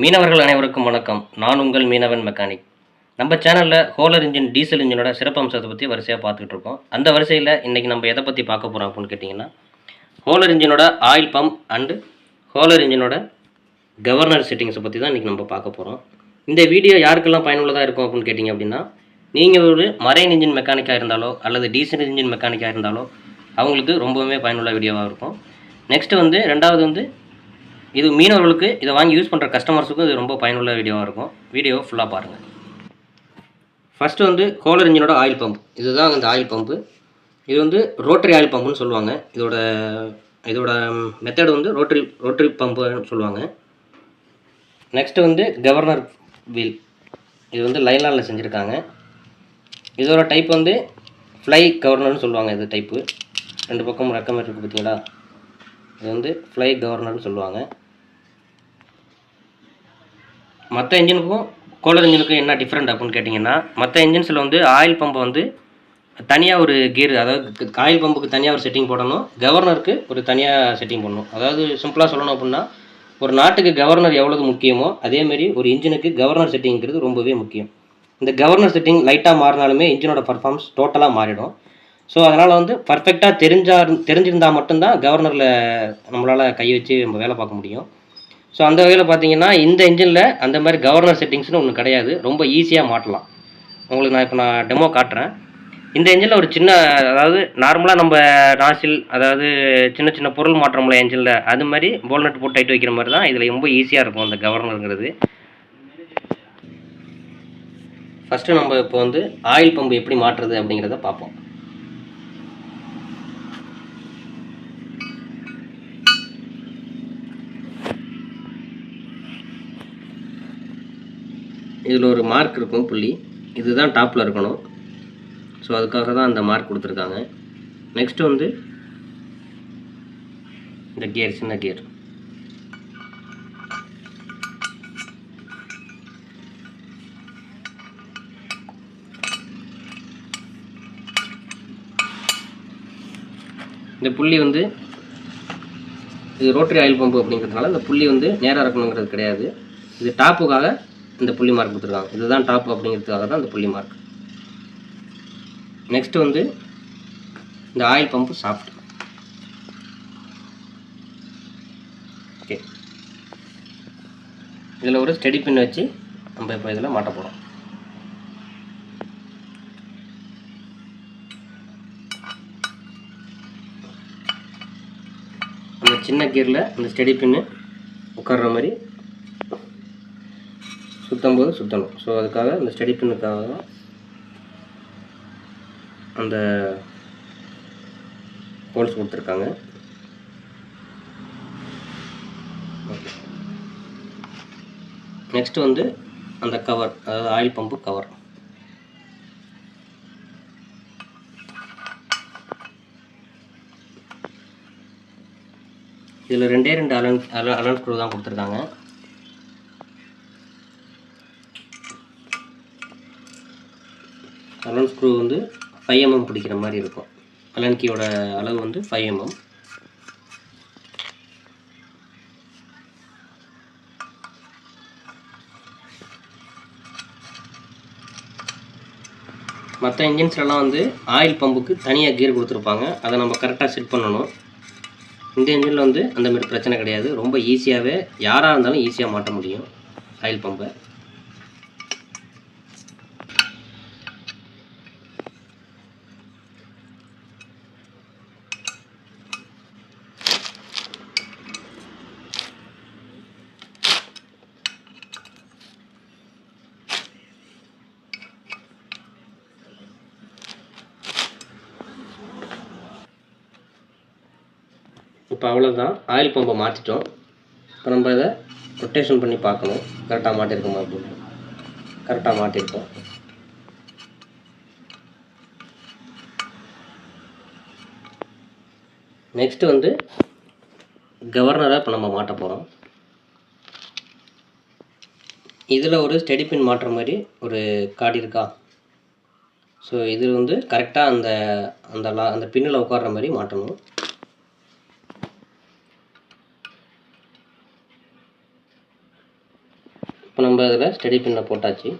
மீனவர்கள் அனைவருக்கும் வணக்கம். நான் உங்கள் மீனவன் மெக்கானிக். நம்ம சேனலில் ஹோலர் இன்ஜின் டீசல் இன்ஜினோட சிறப்பம்சத்தை பற்றி வரிசையாக பார்த்துக்கிட்டு இருக்கோம். அந்த வரிசையில் இன்றைக்கி நம்ம எதை பற்றி பார்க்க போகிறோம் அப்படின்னு கேட்டிங்கன்னா ஹோலர் இன்ஜினோட ஆயில் பம்ப் அண்டு ஹோலர் இன்ஜினோட கவர்னர் செட்டிங்ஸை பற்றி தான் இன்றைக்கி நம்ம பார்க்க போகிறோம் இந்த வீடியோ யாருக்கெல்லாம் பயனுள்ளதாக இருக்கும் அப்படின்னு கேட்டிங்க அப்படின்னா நீங்கள் ஒரு மரைன் இன்ஜின் மெக்கானிக்காக இருந்தாலோ அல்லது டீசல் இன்ஜின் மெக்கானிக்காக இருந்தாலோ அவங்களுக்கு ரொம்பவுமே பயனுள்ள வீடியோவாக இருக்கும். நெக்ஸ்ட்டு வந்து ரெண்டாவது வந்து இது மீனவர்களுக்கு இதை வாங்கி யூஸ் பண்ணுற கஸ்டமர்ஸுக்கும் இது ரொம்ப பயனுள்ள வீடியோவாக இருக்கும். வீடியோ ஃபுல்லாக பாருங்கள் ஃபஸ்ட்டு வந்து கோலர் இன்ஜினோட ஆயில் பம்ப் இதுதான் இந்த ஆயில் பம்பு இது வந்து ரோட்டரி ஆயில் பம்புன்னு சொல்லுவாங்க. இதோட இதோட மெத்தடு வந்து ரோட்டரி ரோட்டரி பம்புன்னு சொல்லுவாங்க. நெக்ஸ்ட்டு வந்து கவர்னர் வீல் இது வந்து லைலானில் செஞ்சுருக்காங்க. இதோட டைப் வந்து ஃப்ளை கவர்னர்னு சொல்லுவாங்க இது டைப்பு ரெண்டு பக்கம் ரெக்கமெண்ட் இருக்குது பார்த்தீங்களா இது வந்து ஃப்ளை கவர்னர்னு சொல்லுவாங்க. மற்ற இன்ஜினுக்கும் கோலர் இன்ஜினுக்கும் என்ன டிஃப்ரெண்ட் அப்படின்னு கேட்டிங்கன்னா மற்ற இன்ஜின்ஸில் வந்து ஆயில் பம்பை வந்து தனியாக ஒரு கியர் அதாவது ஆயில் பம்புக்கு தனியாக ஒரு செட்டிங் போடணும். கவர்னருக்கு ஒரு தனியாக செட்டிங் பண்ணணும் அதாவது சிம்பிளாக சொல்லணும் அப்படின்னா ஒரு நாட்டுக்கு கவர்னர் எவ்வளவு முக்கியமோ அதேமாரி ஒரு இன்ஜினுக்கு கவர்னர் செட்டிங்கிறது ரொம்பவே முக்கியம். இந்த கவர்னர் செட்டிங் லைட்டாக மாறினாலுமே இன்ஜினோட பர்ஃபார்மன்ஸ் டோட்டலாக மாறிடும். ஸோ அதனால் வந்து பர்ஃபெக்டாக தெரிஞ்சா தெரிஞ்சிருந்தால் மட்டும்தான் கவர்னரில் நம்மளால் கை வச்சு நம்ம வேலை பார்க்க முடியும். ஸோ அந்த வகையில் பார்த்தீங்கன்னா இந்த இன்ஜினில் அந்த மாதிரி கவர்னர் செட்டிங்ஸ்னு ஒன்று கிடையாது. ரொம்ப ஈஸியாக மாட்டலாம். உங்களுக்கு நான் இப்போ நான் டெமோ காட்டுறேன். இந்த இன்ஜினில் ஒரு சின்ன அதாவது நார்மலாக நம்ம நாசில் அதாவது சின்ன சின்ன பொருள் மாற்றோம்ல இன்ஜினில் அது மாதிரி போல்நட் போட்டு டைட் வைக்கிற மாதிரி தான் இதில் ரொம்ப ஈஸியாக இருக்கும் அந்த கவர்னருங்கிறது ஃபஸ்ட்டு நம்ம இப்போ வந்து ஆயில் பம்பு எப்படி மாற்றுறது அப்படிங்கிறத பார்ப்போம் இதில் ஒரு மார்க் இருக்கும் புள்ளி. இதுதான் டாப்பில் இருக்கணும். ஸோ அதுக்காக தான் அந்த மார்க் கொடுத்துருக்காங்க. நெக்ஸ்ட்டு வந்து இந்த கியர் சின்ன கியர் இந்த புள்ளி வந்து இது ரோட்டரி ஆயில் பம்பு அப்படிங்கிறதுனால இந்த புள்ளி வந்து நேராக இருக்கணுங்கிறது கிடையாது. இது டாப்புக்காக இந்த புள்ளி மார்க் கொடுத்துருக்காங்க. இதுதான் டாப் அப்படிங்கிறதுக்காக தான் இந்த புள்ளி மார்க் நெக்ஸ்ட் வந்து இந்த ஆயில் பம்பு சாஃப்ட் ஓகே இதில் ஒரு ஸ்டெடி பின் வச்சு நம்ம இப்போ இதில் மாட்ட போகிறோம் அந்த சின்ன கியரில் அந்த ஸ்டெடி பின்னு உட்கார்ற மாதிரி சுத்தம் போது சுற்றணும் ஸோ அதுக்காக அந்த ஸ்டடி பின்னுக்காக தான் அந்த ஹோல்ஸ் கொடுத்துருக்காங்க. நெக்ஸ்ட் வந்து அந்த கவர் அதாவது ஆயில் பம்பு கவர் இதில் ரெண்டே ரெண்டு அலன் அலன் ஸ்க்ரூ தான் கொடுத்துருக்காங்க. அலன் ஸ்க்ரூ வந்து ஃபைவ் எம்எம் பிடிக்கிற மாதிரி இருக்கும். அலன் கீயோட அளவு வந்து ஃபைவ் எம்எம் மற்ற இன்ஜின்ஸ்லாம் வந்து ஆயில் பம்புக்கு தனியாக கியர் கொடுத்துருப்பாங்க. அதை நம்ம கரெக்டாக செட் பண்ணணும். இந்த இன்ஜினில் வந்து அந்தமாரி பிரச்சனை கிடையாது. ரொம்ப ஈஸியாகவே யாராக இருந்தாலும் ஈஸியாக மாட்ட முடியும் ஆயில் பம்பை இப்போ அவ்வளோதான் ஆயில் பம்பை மாற்றிட்டோம் இப்போ நம்ம இதை ரொட்டேஷன் பண்ணி பார்க்கணும். கரெக்டாக மாட்டியிருக்கோமா அப்படின்னு. கரெக்டாக மாட்டிருக்கோம் நெக்ஸ்ட்டு வந்து கவர்னராக இப்போ நம்ம மாட்ட போகிறோம் இதில் ஒரு ஸ்டெடி பின் மாட்டுற மாதிரி ஒரு கார்டு இருக்கா? ஸோ இது வந்து கரெக்டாக அந்த அந்த லா அந்த பின்னில் உட்கார்ற மாதிரி மாட்டணும் இப்போ நம்ம அதில் ஸ்டெடி பின்னில் போட்டாச்சு.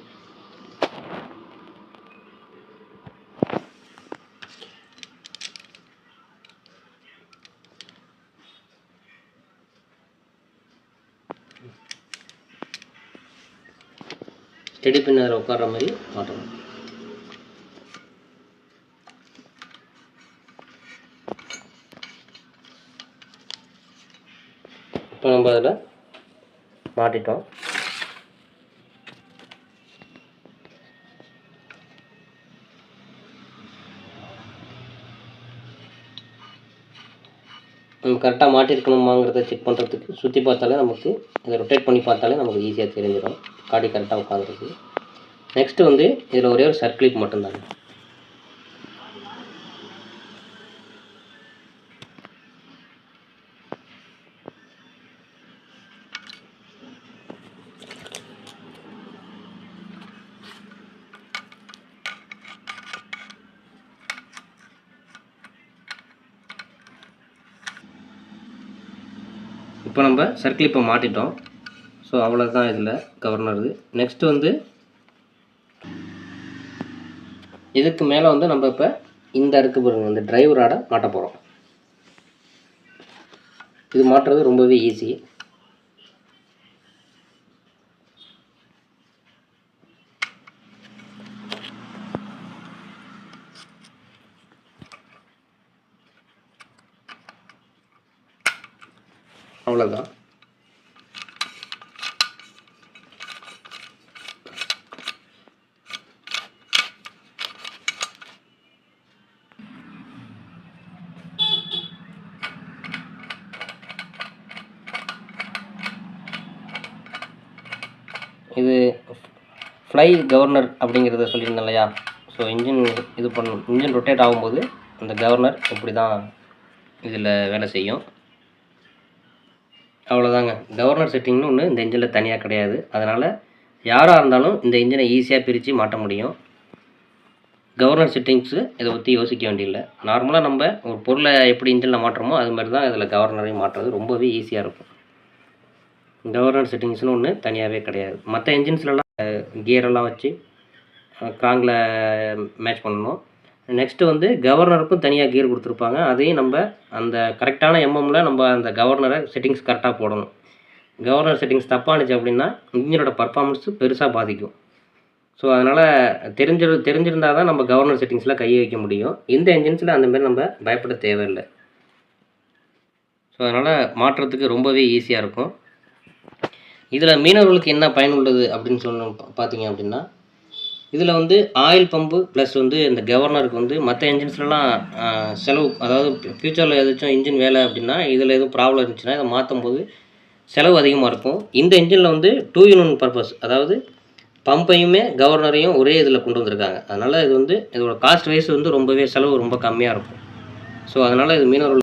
ஸ்டெடி பின்னர் உட்கார்ற மாதிரி மாட்டணும் இப்போ நம்ம அதில் மாட்டிட்டோம். நம்ம கரெக்டாக மாட்டிருக்கணுமாங்கிறத செக் பண்ணுறதுக்கு சுற்றி பார்த்தாலே நமக்கு இதை ரொட்டேட் பண்ணி பார்த்தாலே நமக்கு ஈஸியாக தெரிஞ்சிடும். காடி கரெக்டாக உட்காந்துருக்கு நெக்ஸ்ட்டு வந்து இதில் ஒரே ஒரு சர்க்கிளிப் மட்டும்தாங்க. இப்போ நம்ம சர்க்கிள் இப்போ மாட்டிட்டோம். ஸோ அவ்வளோதான் இதில் கவர்னருது நெக்ஸ்ட் வந்து இதுக்கு மேலே வந்து நம்ம இப்போ இந்த அடுக்கு பாருங்க இந்த டிரைவரோட மாட்ட போகிறோம் இது மாட்டுறது ரொம்பவே ஈஸி அவ்வளோதான் இது ஃப்ளை கவர்னர் அப்படிங்கிறத சொல்லியிருந்தேன் இல்லையா? ஸோ இன்ஜின் இது பண்ணும் இன்ஜின் ரொட்டேட் ஆகும்போது அந்த கவர்னர் இப்படி தான் இதில் வேலை செய்யும். அவ்வளோதாங்க கவர்னர் செட்டிங்னு ஒன்று இந்த இன்ஜினில் தனியாக கிடையாது. அதனால் யாராக இருந்தாலும் இந்த இன்ஜினை ஈஸியாக பிரித்து மாட்ட முடியும். கவர்னர் செட்டிங்ஸு இதை பற்றி யோசிக்க வேண்டியதில்லை நார்மலாக நம்ம ஒரு பொருளை எப்படி இன்ஜினில் மாட்டுறோமோ அது மாதிரி தான் இதில் கவர்னரையும் மாற்றுறது. ரொம்பவே ஈஸியாக இருக்கும். கவர்னர் செட்டிங்ஸ்னு ஒன்று தனியாகவே கிடையாது. மற்ற இன்ஜின்ஸ்லலாம் கியரெல்லாம் வச்சு காங்கில் மேட்ச் பண்ணணும். நெக்ஸ்ட்டு வந்து கவர்னருக்கும் தனியாக கியர் கொடுத்துருப்பாங்க. அதையும் நம்ம அந்த கரெக்டான எம்எம்மில் நம்ம அந்த கவர்னரை செட்டிங்ஸ் கரெக்டாக போடணும். கவர்னர் செட்டிங்ஸ் தப்பானுச்சு அப்படின்னா இன்ஜினோட பர்ஃபார்மன்ஸு பெருசாக பாதிக்கும். ஸோ அதனால் தெரிஞ்சு தெரிஞ்சிருந்தால் தான் நம்ம கவர்னர் செட்டிங்ஸில் கை வைக்க முடியும். இந்த இன்ஜின்ஸில் அந்தமாரி நம்ம பயப்பட தேவையில்லை. ஸோ அதனால் மாற்றுறதுக்கு ரொம்பவே ஈஸியாக இருக்கும். இதில் மீனவர்களுக்கு என்ன பயனுள்ளது அப்படின்னு சொன்ன பார்த்தீங்க அப்படின்னா இதில் வந்து ஆயில் பம்பு ப்ளஸ் வந்து இந்த கவர்னருக்கு வந்து மற்ற இன்ஜின்ஸ்லலாம் செலவு அதாவது ஃப்யூச்சரில் ஏதாச்சும் இன்ஜின் வேலை அப்படின்னா இதில் எதுவும் ப்ராப்ளம் இருந்துச்சுன்னா இதை மாற்றும் போது செலவு அதிகமாக இருக்கும். இந்த இன்ஜினில் வந்து டூ யூனியன் பர்பஸ் அதாவது பம்பையுமே கவர்னரையும் ஒரே இதில் கொண்டு வந்திருக்காங்க. அதனால் இது வந்து இதோட காஸ்ட் வைஸ் வந்து ரொம்பவே செலவு ரொம்ப கம்மியாக இருக்கும். ஸோ அதனால் இது மீனவர்கள்